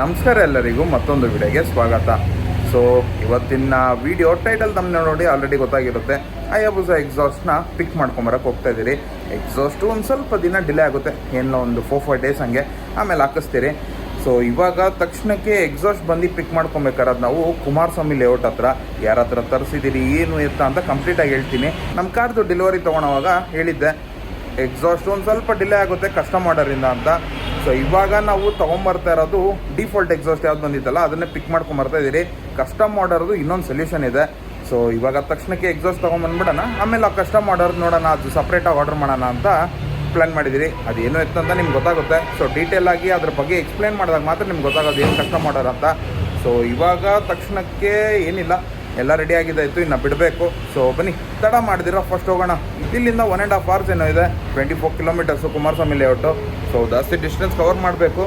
ನಮಸ್ಕಾರ ಎಲ್ಲರಿಗೂ ಮತ್ತೊಂದು ವಿಡಿಯೋಗೆ ಸ್ವಾಗತ. ಸೊ ಇವತ್ತಿನ ವಿಡಿಯೋ ಟೈಟಲ್ ತಮ್ಮನ್ನ ನೋಡಿ ಆಲ್ರೆಡಿ ಗೊತ್ತಾಗಿರುತ್ತೆ. ಅಯಾಬುಸ ಎಕ್ಸಾಸ್ಟ್ನ ಪಿಕ್ ಮಾಡ್ಕೊಂಬರಕ್ಕೆ ಹೋಗ್ತಾ ಇದ್ದೀರಿ. ಎಕ್ಸಾಸ್ಟು ಒಂದು ಸ್ವಲ್ಪ ದಿನ ಡಿಲೇ ಆಗುತ್ತೆ. ಏನೋ ಒಂದು ಫೋರ್ ಫೈವ್ ಡೇಸ್ ಹಂಗೆ. ಆಮೇಲೆ ಹಾಕಿಸ್ತೀರಿ. ಸೊ ಇವಾಗ ತಕ್ಷಣಕ್ಕೆ ಎಕ್ಸಾಸ್ಟ್ ಬಂದು ಪಿಕ್ ಮಾಡ್ಕೊಬೇಕಾರದು ನಾವು ಕುಮಾರಸ್ವಾಮಿ ಲೇಔಟ್ ಹತ್ರ, ಯಾರ ಹತ್ರ ತರಿಸಿದ್ದೀರಿ, ಏನು ಎತ್ತ ಅಂತ ಕಂಪ್ಲೀಟಾಗಿ ಹೇಳ್ತೀನಿ. ನಮ್ಮ ಕಾರ್ದು ಡೆಲಿವರಿ ತೊಗೊಳೋವಾಗ ಹೇಳಿದ್ದೆ ಎಕ್ಸಾಸ್ಟ್ ಒಂದು ಸ್ವಲ್ಪ ಡಿಲೇ ಆಗುತ್ತೆ ಕಸ್ಟಮರ್ಡರಿಂದ ಅಂತ. ಸೊ ಇವಾಗ ನಾವು ತೊಗೊಂಬರ್ತಾ ಇರೋದು ಡಿಫಾಲ್ಟ್ ಎಕ್ಸಾಸ್ಟ್ ಯಾವ್ದು ಬಂದಿತ್ತಲ್ಲ, ಅದನ್ನೇ ಪಿಕ್ ಮಾಡ್ಕೊಂಬರ್ತಾ ಇದ್ದೀರಿ ಕಸ್ಟಮ್ ಆರ್ಡರ್ದು ಇನ್ನೊಂದು ಸೊಲ್ಯೂಷನ್ ಇದೆ. ಸೊ ಇವಾಗ ತಕ್ಷಣಕ್ಕೆ ಎಕ್ಸಾಸ್ಟ್ ತೊಗೊಂಬಂದ್ಬಿಡೋಣ. ಆಮೇಲೆ ಆ ಕಸ್ಟಮ್ ಆರ್ಡರ್ ನೋಡೋಣ, ಅದು ಸಪ್ರೇಟಾಗಿ ಆರ್ಡರ್ ಮಾಡೋಣ ಅಂತ ಪ್ಲ್ಯಾನ್ ಮಾಡಿದ್ದೀರಿ ಅದು ಏನೋ ಇತ್ತು ಅಂತ ನಿಮ್ಗೆ ಗೊತ್ತಾಗುತ್ತೆ. ಸೊ ಡೀಟೇಲ್ ಆಗಿ ಅದ್ರ ಬಗ್ಗೆ ಎಕ್ಸ್ಪ್ಲೇನ್ ಮಾಡಿದಾಗ ಮಾತ್ರ ನಿಮ್ಗೆ ಗೊತ್ತಾಗೋದು ಏನು ಕಸ್ಟಮ್ ಆರ್ಡರ್ ಅಂತ. ಸೊ ಇವಾಗ ತಕ್ಷಣಕ್ಕೆ ಏನಿಲ್ಲ. ಎಲ್ಲ ರೆಡಿ ಆಗಿದ್ದಾಯಿತು, ಇನ್ನು ಬಿಡಬೇಕು. ಸೊ ಬನ್ನಿ, ತಡ ಮಾಡಿದಿರೋ ಫಸ್ಟ್ ಹೋಗೋಣ. ಇಲ್ಲಿಂದ ಒನ್ ಆ್ಯಂಡ್ ಹಾಫ್ ಅವರ್ಸ್ ಏನೋ ಇದೆ twenty four kilometres Kumaraswamy layout so ಜಾಸ್ತಿ ಡಿಸ್ಟೆನ್ಸ್ ಕವರ್ ಮಾಡಬೇಕು.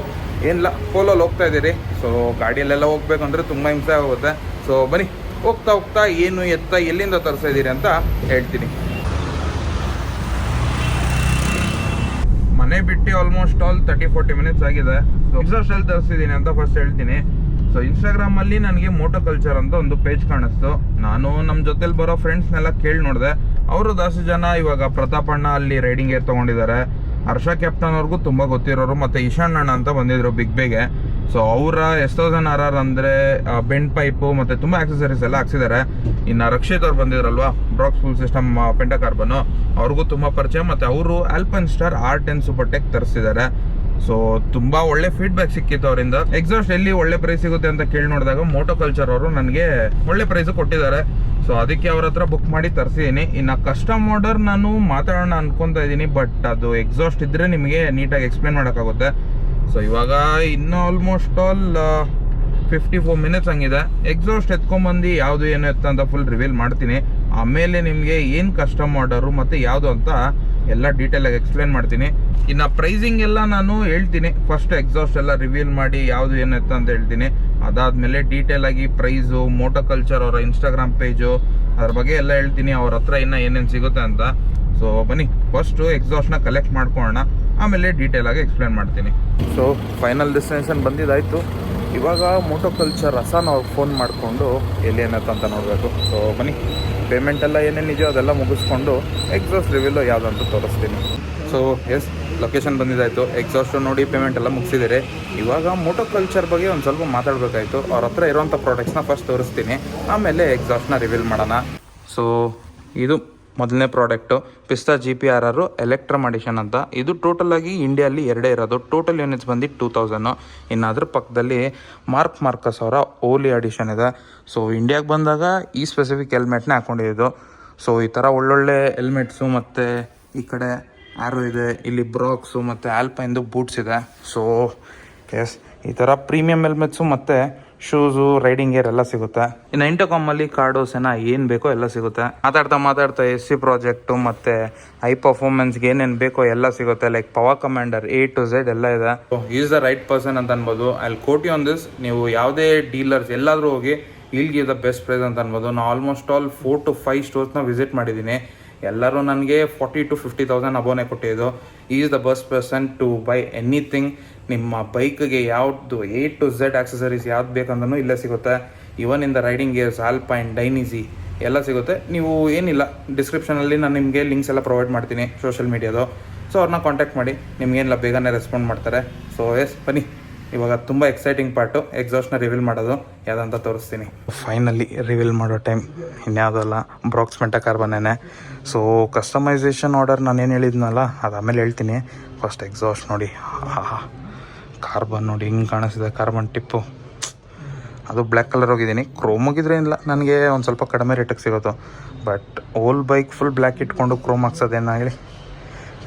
ಏನಿಲ್ಲ ಪೋಲಲ್ಲಿ ಹೋಗ್ತಾ ಇದ್ದೀರಿ. ಸೊ ಗಾಡಿಯಲ್ಲೆಲ್ಲ ಹೋಗ್ಬೇಕು ಅಂದರೆ ತುಂಬ ಹಿಂಸೆ ಆಗುತ್ತೆ. ಸೊ ಬನ್ನಿ, ಹೋಗ್ತಾ ಹೋಗ್ತಾ ಏನು ಎತ್ತ ಎಲ್ಲಿಂದ ತರಿಸ್ತಾ ಅಂತ ಹೇಳ್ತೀನಿ. ಮನೆ ಬಿಟ್ಟು almost all thirty forty minutes ಆಗಿದೆ. ಸೊ ಎಕ್ಸಾಸ್ಟ್ ತರಿಸಿದ್ದೀನಿ ಅಂತ ಫಸ್ಟ್ ಹೇಳ್ತೀನಿ. ಸೊ ಇನ್ಸ್ಟಾಗ್ರಾಮಲ್ಲಿ ನನಗೆ ಮೋಟೋ ಕಲ್ಚರ್ ಅಂತ ಒಂದು ಪೇಜ್ ಕಾಣಿಸ್ತು. ನಾನು ನಮ್ಮ ಜೊತೆಲಿ ಬರೋ ಫ್ರೆಂಡ್ಸ್ನೆಲ್ಲ ಕೇಳಿ ನೋಡಿದೆ. ಅವರು ಜಾಸ್ತಿ ಜನ ಇವಾಗ ಪ್ರತಾಪಣ್ಣ ಅಲ್ಲಿ ರೈಡಿಂಗ್ ಏರ್ ತಗೊಂಡಿದ್ದಾರೆ ಹರ್ಷ ಕ್ಯಾಪ್ಟನ್ ಅವ್ರಿಗೂ ತುಂಬ ಗೊತ್ತಿರೋರು ಮತ್ತೆ ಅಣ್ಣ ಅಂತ ಬಂದಿದ್ರು ಬಿಗ್ ಬೇಗೆ ಸೊ ಅವರ ಎಸ್ ತೌಸಂಡ್ ಆರ್ ಅಂದರೆ ಬೆಂಡ್ ಪೈಪು ಮತ್ತು ತುಂಬ ಆಕ್ಸೆಸರೀಸ್ ಎಲ್ಲ ಹಾಕ್ಸಿದ್ದಾರೆ ಇನ್ನು ರಕ್ಷಿತ್ ಅವ್ರು ಬಂದಿದ್ರಲ್ವಾ? ಬ್ರಾಕ್ಸ್ ಫುಲ್ ಸಿಸ್ಟಮ್ ಕಾರ್ಬನ್ ಅವ್ರಿಗೂ ತುಂಬ ಪರಿಚಯ. ಮತ್ತು ಅವರು Alpine star R ten super tech ತರಿಸಿದ್ದಾರೆ so ತುಂಬಾ ಒಳ್ಳೆ ಫೀಡ್ಬ್ಯಾಕ್ ಸಿಕ್ಕಿತ್ತು ಅವರಿಂದ. ಎಕ್ಸಾಸ್ಟ್ ಎಲ್ಲಿ ಒಳ್ಳೆ ಪ್ರೈಸ್ ಸಿಗುತ್ತೆ ಅಂತ ಕೇಳಿ ನೋಡಿದಾಗ ಮೋಟೋ ಕಲ್ಚರ್ ಅವರು ನನಗೆ ಒಳ್ಳೆ ಪ್ರೈಸ್ ಕೊಟ್ಟಿದ್ದಾರೆ. ಸೊ ಅದಕ್ಕೆ ಅವ್ರ ಹತ್ರ ಬುಕ್ ಮಾಡಿ ತರಿಸಿದ್ದೀನಿ ಇನ್ನು ಕಸ್ಟಮ್ ಆರ್ಡರ್ ನಾನು ಮಾತಾಡೋಣ ಅನ್ಕೊಂತ ಇದ್ದೀನಿ ಬಟ್ ಅದು ಎಕ್ಸಾಸ್ಟ್ ಇದ್ರೆ ನಿಮಗೆ ನೀಟಾಗಿ ಎಕ್ಸ್ಪ್ಲೇನ್ ಮಾಡೋಕ್ಕಾಗುತ್ತೆ. ಸೊ ಇವಾಗ ಇನ್ನು almost all fifty four minutes ಹಂಗಿದೆ. ಎಕ್ಸಾಸ್ಟ್ ಎತ್ಕೊಂಬಂದು ಯಾವುದು ಏನು ಎತ್ತ ಅಂತ ಫುಲ್ ರಿವೀಲ್ ಮಾಡ್ತೀನಿ. ಆಮೇಲೆ ನಿಮಗೆ ಏನು ಕಸ್ಟಮ್ ಆರ್ಡರು ಮತ್ತು ಯಾವುದು ಅಂತ ಎಲ್ಲ ಡೀಟೇಲಾಗಿ ಎಕ್ಸ್ಪ್ಲೇನ್ ಮಾಡ್ತೀನಿ. ಇನ್ನು ಪ್ರೈಸಿಂಗ್ ಎಲ್ಲ ನಾನು ಹೇಳ್ತೀನಿ. ಫಸ್ಟ್ ಎಕ್ಸಾಸ್ಟ್ ಎಲ್ಲ ರಿವೀಲ್ ಮಾಡಿ ಯಾವುದು ಏನು ಅಂತ ಹೇಳ್ತೀನಿ. ಅದಾದಮೇಲೆ ಡೀಟೇಲ್ ಆಗಿ ಪ್ರೈಸು ಮೋಟೋ ಕಲ್ಚರ್ ಅವರ ಇನ್ಸ್ಟಾಗ್ರಾಮ್ ಪೇಜು ಅದ್ರ ಬಗ್ಗೆ ಎಲ್ಲ ಹೇಳ್ತೀನಿ. ಅವ್ರ ಹತ್ರ ಇನ್ನು ಏನೇನು ಸಿಗುತ್ತೆ ಅಂತ. ಸೊ ಬನ್ನಿ. ಫಸ್ಟು ಎಕ್ಸಾಸ್ಟ್ನ ಕಲೆಕ್ಟ್ ಮಾಡ್ಕೊಳ್ಳೋಣ. ಆಮೇಲೆ ಡೀಟೇಲ್ ಆಗಿ ಎಕ್ಸ್ಪ್ಲೇನ್ ಮಾಡ್ತೀನಿ. ಸೊ ಫೈನಲ್ ಡೆಸ್ಟಿನೇಷನ್ ಬಂದಿದ್ದಾಯಿತು. ಇವಾಗ ಮೋಟೋ ಕಲ್ಚರ್ ರಸನ ಅವ್ರಿಗೆ ಫೋನ್ ಮಾಡಿಕೊಂಡು ಎಲ್ಲಿ ಏನತ್ತ ಅಂತ ನೋಡಬೇಕು. ಸೊ ಬನ್ನಿ. ಪೇಮೆಂಟ್ ಎಲ್ಲ ಏನೇನಿದೆಯೋ ಅದೆಲ್ಲ ಮುಗಿಸ್ಕೊಂಡು ಎಕ್ಸಾಸ್ಟ್ ರಿವ್ಯೂಲು ಯಾವುದಂತ ತೋರಿಸ್ತೀನಿ. ಸೊ ಎಸ್ ಲೊಕೇಶನ್ ಬಂದಿದ್ದಾಯಿತು. ಎಕ್ಸಾಸ್ಟು ನೋಡಿ ಪೇಮೆಂಟ್ ಎಲ್ಲ ಮುಗಿಸಿದ್ದಾರೆ. ಇವಾಗ ಮೋಟೋ ಕಲ್ಚರ್ ಬಗ್ಗೆ ಒಂದು ಸ್ವಲ್ಪ ಮಾತಾಡಬೇಕಾಯಿತು. ಅವ್ರ ಹತ್ರ ಪ್ರಾಡಕ್ಟ್ಸ್ ಪ್ರಾಡಕ್ಟ್ಸ್ನ ಫಸ್ಟ್ ತೋರಿಸ್ತೀನಿ. ಆಮೇಲೆ ಎಕ್ಸಾಸ್ಟ್ನ ರಿವೀಲ್ ಮಾಡೋಣ. ಸೊ ಇದು ಮೊದಲನೇ ಪ್ರಾಡಕ್ಟು ಪಿಸ್ತಾ ಜಿ ಪಿ ಆರ್ ಆರು ಎಲೆಕ್ಟ್ರಮಾಡಿಷನ್ ಅಂತ. ಇದು ಟೋಟಲ್ ಆಗಿ ಇಂಡಿಯಲ್ಲಿ ಎರಡೇ ಇರೋದು. ಟೋಟಲ್ ಯೂನಿಟ್ಸ್ ಬಂದು ಟೂ ತೌಸಂಡು ಇನ್ನು ಪಕ್ಕದಲ್ಲಿ ಮಾರ್ಕ್ ಮಾರ್ಕಸ್ ಅವರ ಓಲಿ ಅಡಿಷನ್ ಇದೆ. ಸೊ ಇಂಡಿಯಾಗೆ ಬಂದಾಗ ಈ ಸ್ಪೆಸಿಫಿಕ್ ಹೆಲ್ಮೆಟ್ನೇ ಹಾಕೊಂಡಿದ್ದು. ಸೊ ಈ ಥರ ಒಳ್ಳೊಳ್ಳೆ ಹೆಲ್ಮೆಟ್ಸು ಮತ್ತು ಈ ಕಡೆ ಆ್ಯರೋ ಇದೆ, ಇಲ್ಲಿ ಬ್ರಾಕ್ಸು ಮತ್ತು ಆಲ್ಪೈನ್ದು ಬೂಟ್ಸ್ ಇದೆ. ಸೊ ಎಸ್ ಈ ಥರ ಪ್ರೀಮಿಯಂ ಹೆಲ್ಮೆಟ್ಸು ಮತ್ತು ಶೂಸು, ರೈಡಿಂಗ್ ಗೇರ್ ಎಲ್ಲ ಸಿಗುತ್ತೆ. ಇನ್ನು ಇಂಟೋಕಾಮಲ್ಲಿ ಕಾರ್ಡು ಸೆನ ಏನು ಬೇಕೋ ಎಲ್ಲ ಸಿಗುತ್ತೆ. ಮಾತಾಡ್ತಾ ಮಾತಾಡ್ತಾ ಎಸ್ ಸಿ ಪ್ರಾಜೆಕ್ಟು ಮತ್ತು ಹೈ ಪರ್ಫಾರ್ಮೆನ್ಸ್ಗೆ ಏನೇನು ಬೇಕೋ ಎಲ್ಲ ಸಿಗುತ್ತೆ. Like power commander A to Z ಎಲ್ಲ ಇದೆ. ಈಸ್ ದ ರೈಟ್ ಪರ್ಸನ್ ಅಂತ ಅನ್ಬೋದು. ಅಲ್ಲಿ ಕೋಟಿ ಆನ್ ದಿಸ್ ನೀವು ಯಾವುದೇ ಡೀಲರ್ಸ್ ಎಲ್ಲಾದರೂ ಹೋಗಿ ಇಲ್ಲಿಗೆ ದ ಬೆಸ್ಟ್ ಪ್ರೈಸ್ ಅಂತ ಅನ್ಬೋದು. ನಾನು almost all four to five ಸ್ಟೋರ್ಸ್ನ visit ಮಾಡಿದ್ದೀನಿ. ಎಲ್ಲರೂ ನನಗೆ forty to fifty thousand above ಕೊಟ್ಟಿದ್ದು. Is the best person to buy anything ನಿಮ್ಮ ಬೈಕ್ಗೆ ಯಾವ್ದು ಎ ಟು ಝೆಡ್ ಆಕ್ಸಸರೀಸ್ ಯಾವ್ದು ಬೇಕಂದ್ರೂ ಇಲ್ಲೇ ಸಿಗುತ್ತೆ. Even in the riding gears Alpine Dainese ಎಲ್ಲ ಸಿಗುತ್ತೆ. ನೀವು ಏನಿಲ್ಲ ಡಿಸ್ಕ್ರಿಪ್ಷನಲ್ಲಿ ನಾನು ನಿಮಗೆ ಲಿಂಕ್ಸ್ ಎಲ್ಲ ಪ್ರೊವೈಡ್ ಮಾಡ್ತೀನಿ ಸೋಷಿಯಲ್ ಮೀಡಿಯಾದು ಸೊ ಅವ್ರನ್ನ ಕಾಂಟ್ಯಾಕ್ಟ್ ಮಾಡಿ, ನಿಮಗೇನಿಲ್ಲ, ಬೇಗನೆ ರೆಸ್ಪಾಂಡ್ ಮಾಡ್ತಾರೆ. ಸೊ ಎಸ್ ಬನ್ನಿ. ಇವಾಗ ತುಂಬ ಎಕ್ಸೈಟಿಂಗ್ ಪಾರ್ಟು ಎಕ್ಸಾಸ್ಟ್ನ ರಿವೀಲ್ ಮಾಡೋದು, ಯಾವುದಂತ ತೋರಿಸ್ತೀನಿ. ಫೈನಲಿ ರಿವೀಲ್ ಮಾಡೋ ಟೈಮ್ ಇನ್ಯಾವುದಲ್ಲ ಬ್ರಾಕ್ಸ್ ಮೆಂಟ ಕಾರ್ಬನ್ನೇ ಸೊ ಕಸ್ಟಮೈಸೇಷನ್ ಆರ್ಡರ್ ನಾನೇನು ಹೇಳಿದ್ನಲ್ಲ ಅದು ಆಮೇಲೆ ಹೇಳ್ತೀನಿ. ಫಸ್ಟ್ ಎಕ್ಸಾಸ್ಟ್ ನೋಡಿ. ಆಹಾ. ಕಾರ್ಬನ್ ನೋಡಿ ಹಿಂಗೆ ಕಾಣಿಸ್ತಿದೆ? Carbon tip. ಅದು ಬ್ಲ್ಯಾಕ್ ಕಲರ್ ಹೋಗಿದ್ದೀನಿ. ಕ್ರೋಮ್ ಹೋಗಿದ್ರೆ ಇಲ್ಲ. ನನಗೆ ಒಂದು ಸ್ವಲ್ಪ ಕಡಿಮೆ ರೇಟಿಗೆ ಸಿಗೋದು. But whole bike full black ಇಟ್ಕೊಂಡು chrome ಹಾಕ್ಸೋದೇನಾಗಲಿ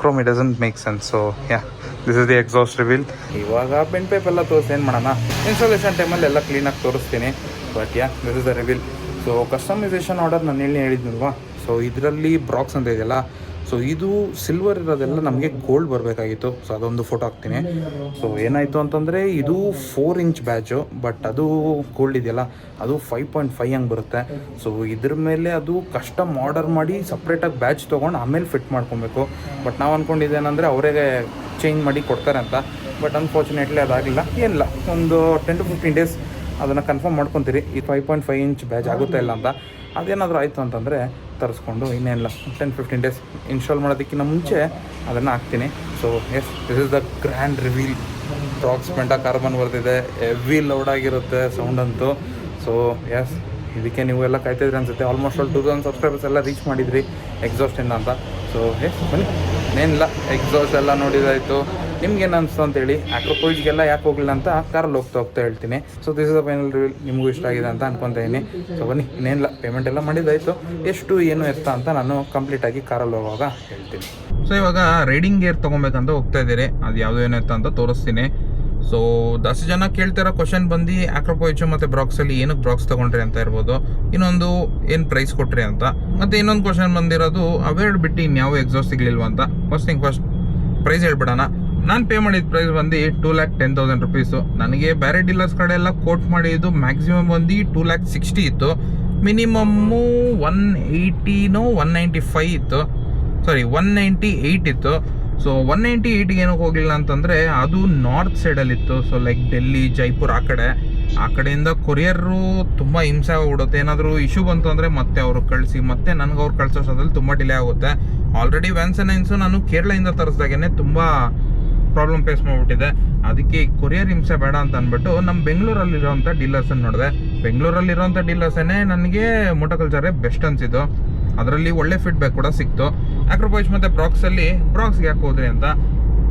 chrome it doesn't make sense so ya this is the exhaust reveal ಇವಾಗ ಪೆನ್ ಪೈಪ್ ಎಲ್ಲ ತೋರಿಸಿ ಏನು ಮಾಡೋಣ? ಇನ್ಸ್ಟಾಲೇಷನ್ ಟೈಮಲ್ಲಿ ಎಲ್ಲ ಕ್ಲೀನಾಗಿ ತೋರಿಸ್ತೀನಿ. But ya this is the reveal so customisation order ನಾನು ಹೇಳಿ ಹೇಳಿದ್ನಲ್ವಾ? ಸೊ ಇದರಲ್ಲಿ ಬ್ರಾಕ್ಸ್ ಅಂತ ಇದೆಯಲ್ಲ ಸೊ ಇದು ಸಿಲ್ವರ್ ಇರೋದೆಲ್ಲ ನಮಗೆ ಗೋಲ್ಡ್ ಬರಬೇಕಾಗಿತ್ತು. ಸೊ ಅದೊಂದು ಫೋಟೋ ಹಾಕ್ತೀನಿ. ಸೊ ಏನಾಯಿತು ಅಂತಂದರೆ ಇದು ಫೋರ್ ಇಂಚ್ ಬ್ಯಾಚು ಬಟ್ ಅದು ಗೋಲ್ಡ್ ಇದೆಯಲ್ಲ, ಅದು ಫೈವ್ ಪಾಯಿಂಟ್ ಫೈವ್ ಹಂಗೆ ಬರುತ್ತೆ. ಸೊ ಇದ್ರ ಮೇಲೆ ಅದು ಕಸ್ಟಮ್ ಆರ್ಡರ್ ಮಾಡಿ ಸಪ್ರೇಟಾಗಿ ಬ್ಯಾಚ್ ತೊಗೊಂಡು ಆಮೇಲೆ ಫಿಟ್ ಮಾಡ್ಕೊಬೇಕು. ಬಟ್ ನಾವು ಅಂದ್ಕೊಂಡಿದ್ದೇನೆಂದರೆ ಅವರೇ ಚೇಂಜ್ ಮಾಡಿ ಕೊಡ್ತಾರೆ ಅಂತ. ಬಟ್ ಅನ್ಫಾರ್ಚುನೇಟ್ಲಿ ಅದಾಗಿಲ್ಲ ಏನಿಲ್ಲ, ಒಂದು ಟೆನ್ ಟು ಫಿಫ್ಟೀನ್ ಡೇಸ್ ಅದನ್ನು ಕನ್ಫರ್ಮ್ ಮಾಡ್ಕೊತೀರಿ. ಈ five point five inch batch ಆಗುತ್ತಾ ಇಲ್ಲ ಅಂತ. ಅದೇನಾದರೂ ಆಯಿತು ಅಂತಂದರೆ ತರಿಸ್ಕೊಂಡು ಇನ್ನೇನಿಲ್ಲ ಟೆನ್ ಫಿಫ್ಟೀನ್ ಡೇಸ್ ಇನ್ಸ್ಟಾಲ್ ಮಾಡೋದಕ್ಕಿಂತ ಮುಂಚೆ ಅದನ್ನು ಹಾಕ್ತೀನಿ. So yes this is the grand reveal Brocks penta carbon ಬರ್ತಿದೆ ಎವಿ ಲೌಡ್ ಆಗಿರುತ್ತೆ ಸೌಂಡ್ ಅಂತೂ. ಸೊ ಎಸ್ ಇದಕ್ಕೆ ನೀವು ಎಲ್ಲ ಕಾಯ್ತಿದ್ರಿ ಅನ್ಸುತ್ತೆ. Almost all two thousand subscribers ಎಲ್ಲ ರೀಚ್ ಮಾಡಿದ್ರಿ. ಎಕ್ಸಾಸ್ಟ್ ಇಂದ ಅಂತ. ಸೊ ಎಸ್ ಬನ್ನಿ. ಏನಿಲ್ಲ ಎಕ್ಸಾಸ್ಟ್ ಎಲ್ಲ ನೋಡಿದಾಯಿತು. ನಿಮ್ಗೇನು ಅನಿಸ್ತು ಅಂತೇಳಿ ಆಕ್ರೋಪೋಯಿಜ್ಗೆಲ್ಲ ಯಾಕೆ ಹೋಗಲಿಲ್ಲ ಅಂತ ಕಾರಲ್ಲಿ ಹೋಗ್ತಾ ಹೋಗ್ತಾ ಹೇಳ್ತೀನಿ. So this is the final reveal ನಿಮಗೂ ಇಷ್ಟ ಆಗಿದೆ ಅಂತ ಅನ್ಕೊತಾ ಇದ್ದೀನಿ ಸೊ ಬನ್ನಿ, ಇನ್ನೇನಿಲ್ಲ ಪೇಮೆಂಟ್ ಎಲ್ಲ ಮಾಡಿದ್ದಾಯಿತು. ಎಷ್ಟು, ಏನು ಎತ್ತ ಅಂತ ನಾನು ಕಂಪ್ಲೀಟಾಗಿ ಕಾರಲ್ಲಿ ಹೋಗುವಾಗ ಹೇಳ್ತೀನಿ. ಸೊ ಇವಾಗ ರೈಡಿಂಗ್ ಗೇರ್ ತೊಗೊಬೇಕಂತ ಹೋಗ್ತಾ ಇದ್ದೀರಿ. ಅದು ಯಾವುದು ಎತ್ತ ಅಂತ ತೋರಿಸ್ತೀನಿ. ಸೊ ದಸ್ಟ್ ಜನ ಕೇಳ್ತಿರೋ ಕ್ವಶನ್ ಬಂದು ಆಕ್ರೋಪೋಯಿಚು ಮತ್ತು ಬ್ರಾಕ್ಸಲ್ಲಿ ಏನಕ್ಕೆ ಬ್ರಾಕ್ಸ್ ತೊಗೊಂಡ್ರಿ ಅಂತ ಇರ್ಬೋದು. ಇನ್ನೊಂದು, ಏನು ಪ್ರೈಸ್ ಕೊಟ್ರಿ ಅಂತ. ಮತ್ತು ಇನ್ನೊಂದು ಕ್ವಶನ್ ಬಂದಿರೋದು ಅವೆರಡು ಬಿಟ್ಟು ಇನ್ಯಾವ ಎಕ್ಸಾಸ್ಟ್ ಸಿಗ್ಲಿಲ್ವಾ ಅಂತ. ಫಸ್ಟ್ ಥಿಂಗ್ ಫಸ್ಟ್ ಪ್ರೈಸ್ ಹೇಳ್ಬಿಡೋಣ. ನಾನು ಪೇ ಮಾಡಿದ ಪ್ರೈಸ್ ಬಂದು two lakh ten thousand rupees ನನಗೆ ಬೇರೆ ಡೀಲರ್ಸ್ ಕಡೆ ಎಲ್ಲ ಕೋಟ್ ಮಾಡಿದ್ದು ಮ್ಯಾಕ್ಸಿಮಮ್ ಬಂದು ಟೂ ಲ್ಯಾಕ್ ಸಿಕ್ಸ್ಟಿ ಇತ್ತು. ಮಿನಿಮಮ್ಮು ಒನ್ ಏಯ್ಟಿನೋ ಒನ್ ನೈಂಟಿ ಫೈವ್ ಇತ್ತು. ಸಾರಿ ಒನ್ ನೈಂಟಿ ಏಯ್ಟ್ ಇತ್ತು. ಸೊ ಒನ್ ನೈಂಟಿ ಏಯ್ಟಿಗೆ ಏನಕ್ಕೆ ಹೋಗಲಿಲ್ಲ ಅಂತಂದರೆ ಅದು ನಾರ್ತ್ ಸೈಡಲ್ಲಿತ್ತು ಸೊ ಲೈಕ್ ಡೆಲ್ಲಿ ಜೈಪುರ್ ಆ ಕಡೆ. ಆ ಕಡೆಯಿಂದ ಕೊರಿಯರು ತುಂಬ ಹಿಂಸೆ ಆಗಿಬಿಡುತ್ತೆ. ಏನಾದರೂ ಇಶ್ಯೂ ಬಂತು ಅಂದರೆ ಮತ್ತೆ ಅವರು ಕಳಿಸಿ, ಮತ್ತೆ ನನಗೆ ಅವ್ರು ಕಳಿಸೋದ್ರಲ್ಲಿ ತುಂಬ ಡಿಲೇ ಆಗುತ್ತೆ. ಆಲ್ರೆಡಿ ವ್ಯಾನ್ಸನೈನ್ಸು ನಾನು ಕೇರಳದಿಂದ ತರಿಸ್ದಾಗೇ ತುಂಬ ಪ್ರಾಬ್ಲಮ್ ಫೇಸ್ ಮಾಡಿಬಿಟ್ಟಿದೆ. ಅದಕ್ಕೆ ಕೊರಿಯರ್ ಹಿಂಸೆ ಬೇಡ ಅಂತ ಅಂದ್ಬಿಟ್ಟು ನಮ್ಮ ಬೆಂಗಳೂರಲ್ಲಿರೋಂಥ ಡೀಲರ್ಸನ್ನು ನೋಡಿದೆ. ಬೆಂಗಳೂರಲ್ಲಿರೋಂಥ ಡೀಲರ್ಸನ್ನೇ ನನಗೆ ಮೋಟೋಕಲ್ಚರೇ ಬೆಸ್ಟ್ ಅನಿಸಿದ್ದು. ಅದರಲ್ಲಿ ಒಳ್ಳೆ ಫೀಡ್ಬ್ಯಾಕ್ ಕೂಡ ಸಿಕ್ತು. ಆಕ್ರೋಪೋವಿಚ್ ಮತ್ತು ಬ್ರಾಕ್ಸಲ್ಲಿ ಬ್ರಾಕ್ಸ್ಗೆ ಯಾಕೆ ಹೋದ್ರಿ ಅಂತ?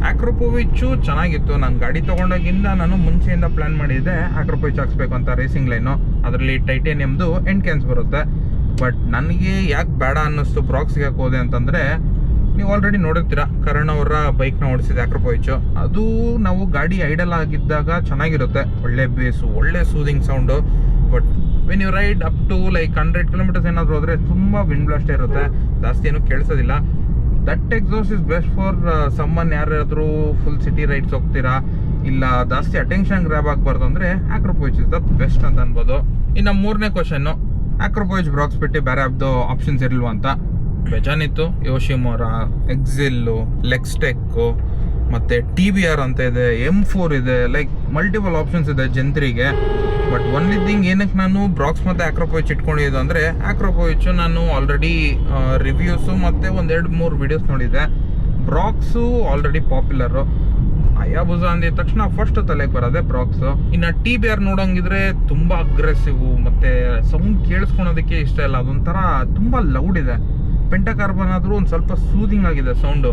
ಆಕ್ರೋಪೋವಿಚ್ಚು ಚೆನ್ನಾಗಿತ್ತು. ನಾನು ಗಾಡಿ ತೊಗೊಂಡಾಗಿಂದ ನಾನು ಮುಂಚೆಯಿಂದ ಪ್ಲ್ಯಾನ್ ಮಾಡಿದ್ದೆ. ಆಕ್ರೋಪೋವಿಚ್ ಹಾಕ್ಸ್ಬೇಕು ಅಂತ ರೇಸಿಂಗ್ ಲೈನು ಅದರಲ್ಲಿ ಟೈಟೇನಿಯಮ್ದು ಎಂಡ್ ಕ್ಯಾನ್ಸ್ ಬರುತ್ತೆ. ಬಟ್ ನನಗೆ ಯಾಕೆ ಬೇಡ ಅನ್ನಿಸ್ತು ಬ್ರಾಕ್ಸ್ಗೆ ಯಾಕೆ ಹೋದೆ ಅಂತಂದರೆ ನೀವು ಆಲ್ರೆಡಿ ನೋಡಿರ್ತೀರಾ, ಕರಣ್ ಅವರ ಬೈಕ್ನ ಓಡಿಸಿದ ಆಕ್ರೋಪೋಯಿಚು ಅದು ನಾವು ಗಾಡಿ ಐಡಲ್ ಆಗಿದ್ದಾಗ ಚೆನ್ನಾಗಿರುತ್ತೆ. ಒಳ್ಳೆ ಬೇಸು ಒಳ್ಳೆ soothing sound but when you ride up to like hundred kilometres ಏನಾದರೂ ಹೋದರೆ ತುಂಬ ವಿಂಡ್ ಬ್ಲಾಸ್ಟ್ ಇರುತ್ತೆ. ಜಾಸ್ತಿ ಏನು ಕೇಳಿಸೋದಿಲ್ಲ. That exhaust is best for someone ಯಾರಾದರೂ ಫುಲ್ ಸಿಟಿ ರೈಡ್ಸ್ ಹೋಗ್ತೀರಾ, ಇಲ್ಲ ಜಾಸ್ತಿ ಅಟೆನ್ಷನ್ ಗ್ರ್ಯಾಬ್ ಆಗಬಾರ್ದು ಅಂದರೆ ಆಕ್ರೋಪೋಯಿಚ್ ಇಸ್ ದ ಬೆಸ್ಟ್ ಅಂತ ಅನ್ಬೋದು. ಇನ್ನು ಮೂರನೇ ಕ್ವಶನ್ನು ಆಕ್ರೋಪೋಯಿಚ್ ಬ್ರಾಕ್ಸ್ ಬಿಟ್ಟು ಬೇರೆ ಯಾವ್ದು ಆಪ್ಷನ್ಸ್ ಇರಲ್ವಾ ಅಂತ? ಬೆಜಾನಿತ್ತು, ಯೋಶಿಮೋರ, ಎಕ್ಸಿಲ್ಲು, ಲೆಕ್ಸ್ಟೆಕ್ಕು, ಮತ್ತು ಟಿ ಬಿ ಆರ್ ಅಂತ ಇದೆ ಎಂ ಫೋರ್ ಇದೆ ಲೈಕ್ ಮಲ್ಟಿಪಲ್ ಆಪ್ಷನ್ಸ್ ಇದೆ ಜಂತ್ರಿಗೆ ಬಟ್ ಒನ್ಲಿ ಥಿಂಗ್ ಏನಕ್ಕೆ ನಾನು ಬ್ರಾಕ್ಸ್ ಮತ್ತು ಆಕ್ರೋಪೋಚ್ ಇಟ್ಕೊಂಡಿದ್ದು ಅಂದರೆ ಆಕ್ರೋಪೋಚು ನಾನು ಆಲ್ರೆಡಿ ರಿವ್ಯೂಸು ಮತ್ತು ಒಂದೆರಡು ಮೂರು ವಿಡಿಯೋಸ್ ನೋಡಿದ್ದೆ ಬ್ರಾಕ್ಸು ಆಲ್ರೆಡಿ ಪಾಪ್ಯುಲರು ಅಯಾಬುಜಾ ಅಂದಿದ ತಕ್ಷಣ ಫಸ್ಟ್ ತಲೆಗೆ ಬರೋದೆ ಬ್ರಾಕ್ಸು ಇನ್ನು ಟಿ ಬಿ ಆರ್ ನೋಡೋಂಗಿದ್ರೆ ತುಂಬ ಅಗ್ರೆಸಿವ್ ಮತ್ತು ಸೌಂಡ್ ಕೇಳಿಸ್ಕೊಳೋದಕ್ಕೆ ಇಷ್ಟ ಇಲ್ಲ, ಅದೊಂಥರ ತುಂಬ ಲೌಡ್ ಇದೆ. ಪೆಂಟಕಾರ್ಬನ್ ಆದರೂ ಒಂದು ಸ್ವಲ್ಪ ಸೂದಿಂಗ್ ಆಗಿದೆ ಸೌಂಡು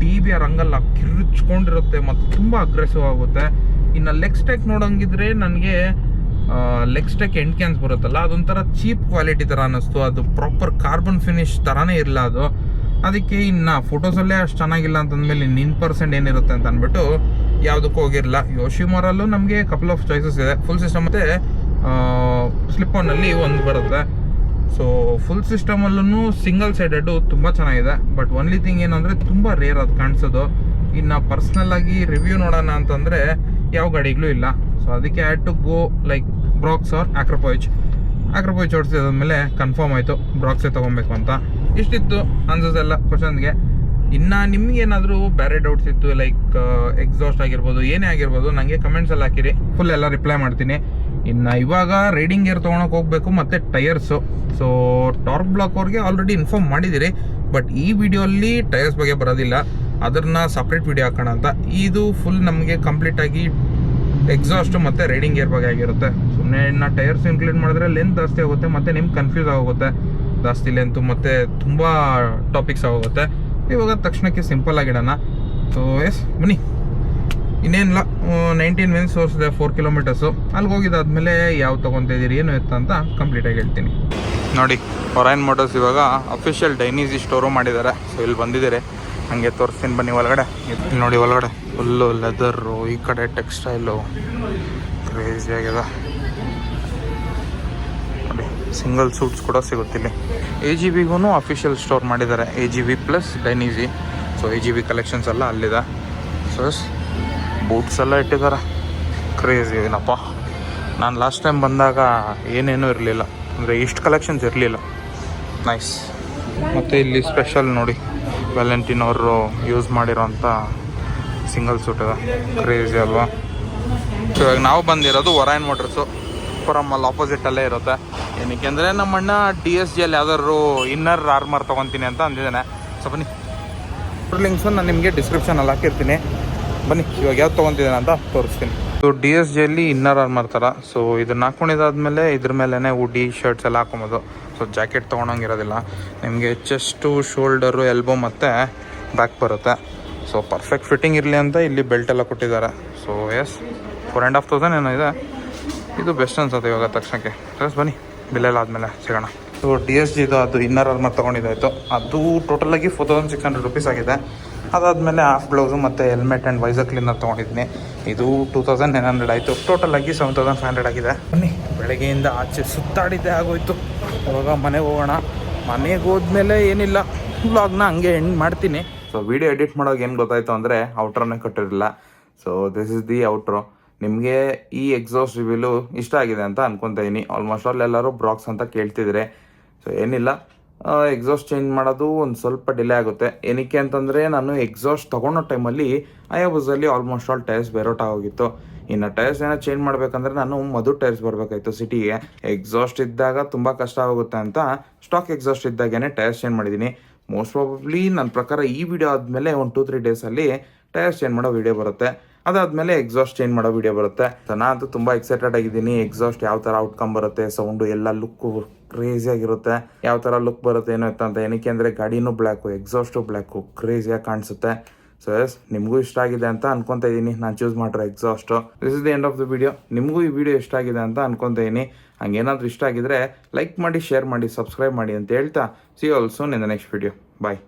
ಟಿ ಬಿ ಆರ್ ಹಂಗಲ್ಲ ಕಿರುಚ್ಕೊಂಡಿರುತ್ತೆ ಮತ್ತು ತುಂಬಾ ಅಗ್ರೆಸಿವ್ ಆಗುತ್ತೆ. ಇನ್ನು ಲೆಗ್ ಸ್ಟೆಕ್ ನೋಡಂಗಿದ್ರೆ ನನಗೆ ಲೆಗ್ಸ್ ಟೆಕ್ ಎಂಡ್ ಕ್ಯಾನ್ಸ್ ಬರುತ್ತಲ್ಲ, ಅದೊಂಥರ ಚೀಪ್ ಕ್ವಾಲಿಟಿ ಥರ ಅನ್ನಿಸ್ತು. ಅದು ಪ್ರಾಪರ್ ಕಾರ್ಬನ್ ಫಿನಿಶ್ ಥರನೇ ಇರಲ್ಲ ಅದು. ಅದಕ್ಕೆ ಇನ್ನು ಫೋಟೋಸಲ್ಲೇ ಅಷ್ಟು ಚೆನ್ನಾಗಿಲ್ಲ ಅಂತಂದ್ಮೇಲೆ ಇನ್ ಪರ್ಸೆಂಟ್ ಏನಿರುತ್ತೆ ಅಂತ ಅಂದ್ಬಿಟ್ಟು ಯಾವುದಕ್ಕೂ ಯೋಶಿ ಮಾರಲ್ಲೂ ನಮಗೆ ಕಪಲ್ ಆಫ್ ಚಾಯ್ಸಸ್ ಇದೆ. ಫುಲ್ ಸಿಸ್ಟಮ್ ಮತ್ತು ಸ್ಲಿಪ್ ಆನಲ್ಲಿ ಒಂದು ಬರುತ್ತೆ. ಸೊ ಫುಲ್ ಸಿಸ್ಟಮಲ್ಲೂ ಸಿಂಗಲ್ ಸೈಡೆಡು ತುಂಬ ಚೆನ್ನಾಗಿದೆ. ಬಟ್ ಒನ್ಲಿ ಥಿಂಗ್ ಏನಂದರೆ ತುಂಬ ರೇರ್ ಅದು ಕಾಣಿಸೋದು. ಇನ್ನು ಪರ್ಸ್ನಲ್ಲಾಗಿ ರಿವ್ಯೂ ನೋಡೋಣ ಅಂತಂದರೆ ಯಾವ ಗಾಡಿಗಳು ಇಲ್ಲ. ಸೊ ಅದಕ್ಕೆ had to go like Brocks or Akrapovic Akrapovic ಓಡಿಸಿದ್ಮೇಲೆ confirm ಆಯಿತು ಬ್ರಾಕ್ಸೇ ತೊಗೊಬೇಕು ಅಂತ. ಇಷ್ಟಿತ್ತು ಅನ್ಸೋದೆಲ್ಲ ಕ್ವಶನ್ಗೆ ಇನ್ನು ನಿಮ್ಗೇನಾದರೂ ಬೇರೆ ಡೌಟ್ಸ್ ಇತ್ತು ಲೈಕ್ ಎಕ್ಸಾಸ್ಟ್ ಆಗಿರ್ಬೋದು, ಏನೇ ಆಗಿರ್ಬೋದು ನನಗೆ ಕಮೆಂಟ್ಸಲ್ಲಿ ಹಾಕಿರಿ. ಫುಲ್ ಎಲ್ಲ ರಿಪ್ಲೈ ಮಾಡ್ತೀನಿ. ಇನ್ನು ಇವಾಗ ರೈಡಿಂಗ್ ಗೇರ್ ತೊಗೊಳಕ್ಕೆ ಹೋಗಬೇಕು, ಮತ್ತು ಟೈರ್ಸು ಸೊ ಟಾರ್ಕ್ ಬ್ಲಾಕ್ ಅವ್ರಿಗೆ ಆಲ್ರೆಡಿ ಇನ್ಫಾರ್ಮ್ ಮಾಡಿದ್ದೀರಿ ಬಟ್ ಈ ವಿಡಿಯೋಲ್ಲಿ ಟೈರ್ಸ್ ಬಗ್ಗೆ ಬರೋದಿಲ್ಲ. ಅದನ್ನ ಸಪ್ರೇಟ್ ವಿಡಿಯೋ ಹಾಕೋಣ ಅಂತ. ಇದು ಫುಲ್ ನಮಗೆ ಕಂಪ್ಲೀಟಾಗಿ ಎಕ್ಸಾಸ್ಟ್ ಮತ್ತು ರೈಡಿಂಗ್ ಗೇರ್ ಬಗ್ಗೆ ಆಗಿರುತ್ತೆ. ಸುಮ್ಮನೆ ಇನ್ನು ಟೈರ್ಸ್ ಇನ್ಕ್ಲೂಡ್ ಮಾಡಿದ್ರೆ ಲೆಂತ್ ಜಾಸ್ತಿ ಆಗುತ್ತೆ, ಮತ್ತು ನಿಮ್ಗೆ ಕನ್ಫ್ಯೂಸ್ ಆಗೋಗುತ್ತೆ. ಜಾಸ್ತಿ ಲೆಂತು ಮತ್ತು ತುಂಬ ಟಾಪಿಕ್ಸ್ ಆಗೋಗುತ್ತೆ. ಇವಾಗ ತಕ್ಷಣಕ್ಕೆ ಸಿಂಪಲ್ ಆಗಿಡೋಣ. ಸೊ ಎಸ್ ಬನ್ನಿ. ಇನ್ನೇನಿಲ್ಲ ನೈನ್ಟೀನ್ ಮಿನಿಟ್ಸ್ ತೋರಿಸಿದೆ ಫೋರ್ ಕಿಲೋಮೀಟರ್ಸು ಅಲ್ಲಿಗೆ ಹೋಗಿದ್ದಾದ್ಮೇಲೆ ಯಾವ ತೊಗೊತಿದ್ದೀರಿ ಏನು ಎತ್ತ ಅಂತ ಕಂಪ್ಲೀಟಾಗಿ ಹೇಳ್ತೀನಿ. ನೋಡಿ ಹೊರೈನ್ ಮೋಟರ್ಸ್ ಇವಾಗ ಅಫಿಷಿಯಲ್ ಡೈನೀಸಿ ಸ್ಟೋರು ಮಾಡಿದ್ದಾರೆ. ಸೊ ಇಲ್ಲಿ ಬಂದಿದ್ದೀರಿ. ಹಂಗೆ ತೋರಿಸ್ತೀನಿ ಬನ್ನಿ ಒಳಗಡೆ. ಇಲ್ಲಿ ನೋಡಿ ಒಳಗಡೆ ಫುಲ್ಲು ಲೆದರು ಈ ಕಡೆ ಟೆಕ್ಸ್ಟೈಲು ಕ್ರೇಜಿ ಆಗಿದೆ. ನೋಡಿ ಸಿಂಗಲ್ ಸೂಟ್ಸ್ ಕೂಡ ಸಿಗುತ್ತಿಲ್ಲಿ ಎ ಜಿ ಬಿಗೂ ಅಫಿಷಿಯಲ್ ಸ್ಟೋರ್ ಮಾಡಿದ್ದಾರೆ. A G B plus Dainese so A G B collections ಎಲ್ಲ ಅಲ್ಲಿದೆ. ಸೊ ಬೂಟ್ಸ್ ಎಲ್ಲ ಇಟ್ಟಿದ್ದಾರೆ. ಕ್ರೇಜಿ ಏನಪ್ಪ. ನಾನು ಲಾಸ್ಟ್ ಟೈಮ್ ಬಂದಾಗ ಏನೇನೂ ಇರಲಿಲ್ಲ. ಅಂದರೆ ಇಷ್ಟು ಕಲೆಕ್ಷನ್ಸ್ ಇರಲಿಲ್ಲ. ನೈಸ್ ಮತ್ತು ಇಲ್ಲಿ ಸ್ಪೆಷಲ್ ನೋಡಿ ವ್ಯಾಲೆಂಟಿನ್ ಅವರು ಯೂಸ್ ಮಾಡಿರೋಂಥ ಸಿಂಗಲ್ ಸೂಟ್ ಕ್ರೇಜಿ ಅಲ್ವಾ. ಇವಾಗ ನಾವು ಬಂದಿರೋದು ವರಾಯನ್ ಮೋಟರ್ಸು ಪುರಮಲ್ಲಿ ಆಪೋಸಿಟಲ್ಲೇ ಇರುತ್ತೆ. ಏನಕ್ಕೆ ಅಂದರೆ ನಮ್ಮ ಅಣ್ಣ ಡಿ ಎಸ್ ಜಿಯಲ್ಲಿ ಯಾವ್ದಾದ್ರು ಇನ್ನರ್ ಆರ್ಮರ್ ತೊಗೊತೀನಿ ಅಂತ ಅಂದಿದ್ದಾನೆ. ಸೊ ಬನ್ನಿ. ಲಿಂಕ್ಸು ನಾನು ನಿಮಗೆ ಡಿಸ್ಕ್ರಿಪ್ಷನಲ್ಲಿ ಹಾಕಿರ್ತೀನಿ. ಬನ್ನಿ, ಇವಾಗ ಯಾವ್ದು ತೊಗೊತಿದ್ದಾನೆ ಅಂತ ತೋರಿಸ್ತೀನಿ. ಸೊ ಡಿ ಎಸ್ ಜಿಯಲ್ಲಿ ಇನ್ನರ್ ಆರ್ಮರ್ ಥರ ಸೊ ಇದನ್ನ ಹಾಕೊಂಡಿದ್ದಾದ್ಮೇಲೆ ಇದ್ರ ಮೇಲೇ ಉಡಿ ಶರ್ಟ್ಸ್ ಎಲ್ಲ ಹಾಕೊಬೋದು. ಸೊ ಜಾಕೆಟ್ ತೊಗೊಳಂಗಿರೋದಿಲ್ಲ ನಿಮಗೆ ಚೆಸ್ಟು ಶೋಲ್ಡರು ಎಲ್ಬೋ ಮತ್ತು ಬ್ಯಾಕ್ ಬರುತ್ತೆ. ಸೊ ಪರ್ಫೆಕ್ಟ್ ಫಿಟ್ಟಿಂಗ್ ಇರಲಿ ಅಂತ ಇಲ್ಲಿ ಬೆಲ್ಟ್ ಎಲ್ಲ ಕೊಟ್ಟಿದ್ದಾರೆ. So yes four and half thousand ಏನೋ ಇದೆ. ಇದು ಬೆಸ್ಟ್ ಅನ್ಸುತ್ತೆ ಇವಾಗ ತಕ್ಷಣಕ್ಕೆ. ಎಸ್ ಬನ್ನಿ ಬಿಲ್ಲೆಲ್ಲ ಆದಮೇಲೆ ಸಿಗೋಣ. ಸೊ ಡಿ ಎಸ್ ಜಿದು ಅದು ಇನ್ನರ್ ಆರ್ಮರ್ ತೊಗೊಂಡಿದ್ದಾಯಿತು. ಅದು ಟೋಟಲಾಗಿ four thousand six hundred rupees ಆಗಿದೆ. ಅದಾದಮೇಲೆ ಹಾಫ್ ಬ್ಲೌಸು ಮತ್ತು ಹೆಲ್ಮೆಟ್ ಆ್ಯಂಡ್ ವೈಸರ್ ಕ್ಲೀನರ್ ತೊಗೊಂಡಿದ್ದೀನಿ ಇದು ಟೂ ತೌಸಂಡ್ ನೈನ್ ಹಂಡ್ರೆಡ್ ಆಯಿತು. ಟೋಟಲ್ ಆಗಿ ಸೆವೆನ್ ತೌಸಂಡ್ ಫೈವ್ ಹಂಡ್ರೆಡ್ ಆಗಿದೆ. ಬನ್ನಿ, ಬೆಳಗ್ಗೆಯಿಂದ ಆಚೆ ಸುತ್ತಾಡಿದ್ದೆ ಆಗೋಯ್ತು. ಇವಾಗ ಮನೆಗೆ ಹೋಗೋಣ. ಮನೆಗೆ ಹೋದ್ಮೇಲೆ ಏನಿಲ್ಲ. ಬ್ಲಾಗ್ನ ಹಂಗೆ ಎಂಡ್ ಮಾಡ್ತೀನಿ. ಸೊ ವಿಡಿಯೋ ಎಡಿಟ್ ಮಾಡೋಕೆ ಏನು ಗೊತ್ತಾಯಿತು ಅಂದರೆ ಔಟ್ರನ್ನೇ ಕಟ್ಟಿರಲಿಲ್ಲ. So this is the outro ನಿಮಗೆ ಈ ಎಕ್ಸಾಸ್ಟ್ ರಿವ್ಯೂಲು ಇಷ್ಟ ಆಗಿದೆ ಅಂತ ಅನ್ಕೊತಾ ಇದೀನಿ. ಆಲ್ಮೋಸ್ಟ್ ಆಲ್ ಎಲ್ಲರೂ ಬ್ರಾಕ್ಸ್ ಅಂತ ಕೇಳ್ತಿದ್ರೆ. ಸೊ ಏನಿಲ್ಲ. ಎಕ್ಸಾಸ್ಟ್ ಚೇಂಜ್ ಮಾಡೋದು ಒಂದು ಸ್ವಲ್ಪ ಡಿಲೇ ಆಗುತ್ತೆ. ಏನಕ್ಕೆ ಅಂತಂದರೆ ನಾನು ಎಕ್ಸಾಸ್ಟ್ ತೊಗೊಳೋ ಟೈಮಲ್ಲಿ ಐಯಾಬುಸಲ್ಲಿ ಆಲ್ಮೋಸ್ಟ್ ಆಲ್ ಟೈರ್ಸ್ ಬೇರೋಟ ಹೋಗಿತ್ತು. ಇನ್ನು ಟೈರ್ಸ್ ಏನೋ ಚೇಂಜ್ ಮಾಡಬೇಕಂದ್ರೆ ನಾನು ಮಧು ಟೈರ್ಸ್ ಬರಬೇಕಾಯ್ತು ಸಿಟಿಗೆ ಎಕ್ಸಾಸ್ಟ್ ಇದ್ದಾಗ ತುಂಬ ಕಷ್ಟ ಆಗುತ್ತೆ ಅಂತ ಸ್ಟಾಕ್ ಎಕ್ಸಾಸ್ಟ್ ಇದ್ದಾಗೇನೆ ಟೈರ್ಸ್ ಚೇಂಜ್ ಮಾಡಿದ್ದೀನಿ ಮೋಸ್ಟ್ ಪ್ರಾಬಬ್ಲಿ ನನ್ನ ಪ್ರಕಾರ ಈ ವಿಡಿಯೋ ಆದಮೇಲೆ ಒಂದು ಟೂ ತ್ರೀ ಡೇಸಲ್ಲಿ ಟೈರ್ಸ್ ಚೇಂಜ್ ಮಾಡೋ ವಿಡಿಯೋ ಬರುತ್ತೆ. ಅದಾದಮೇಲೆ ಎಕ್ಸಾಸ್ಟ್ ಚೇಂಜ್ ಮಾಡೋ ವಿಡಿಯೋ ಬರುತ್ತೆ. ಸೊ ಅಂತೂ ತುಂಬ ಎಕ್ಸೈಟೆಡ್ ಆಗಿದ್ದೀನಿ. ಎಕ್ಸಾಸ್ಟ್ ಯಾವ ಥರ ಔಟ್ಕಮ್ ಬರುತ್ತೆ ಸೌಂಡು ಎಲ್ಲ ಲುಕ್ಕು ಕ್ರೇಜಿ ಆಗಿರುತ್ತೆ. ಯಾವ ಥರ ಲುಕ್ ಬರುತ್ತೆ ಏನೋ ಅಂತ ಏನಕ್ಕೆ ಅಂದರೆ ಗಾಡಿನೂ ಬ್ಲ್ಯಾಕು ಎಕ್ಸಾಸ್ಟು ಬ್ಲ್ಯಾಕು ಕ್ರೇಜಿಯಾಗಿ ಕಾಣಿಸುತ್ತೆ. ಸೊ ಎಸ್ ನಿಮಗೂ ಇಷ್ಟ ಆಗಿದೆ ಅಂತ ಅನ್ಕೊತಾ ಇದ್ದೀನಿ ನಾನು ಚೂಸ್ ಮಾಡಿರೋ exhaust this is the end of the video ನಿಮಗೂ ಈ ವಿಡಿಯೋ ಇಷ್ಟ ಆಗಿದೆ ಅಂತ ಅನ್ಕೊತಾ ಇದ್ದೀನಿ ಹಂಗೇನಾದರೂ ಇಷ್ಟ ಆಗಿದ್ರೆ ಲೈಕ್ ಮಾಡಿ ಶೇರ್ ಮಾಡಿ ಸಬ್ಸ್ಕ್ರೈಬ್ ಮಾಡಿ ಅಂತ ಹೇಳ್ತಾ. See also in the next video bye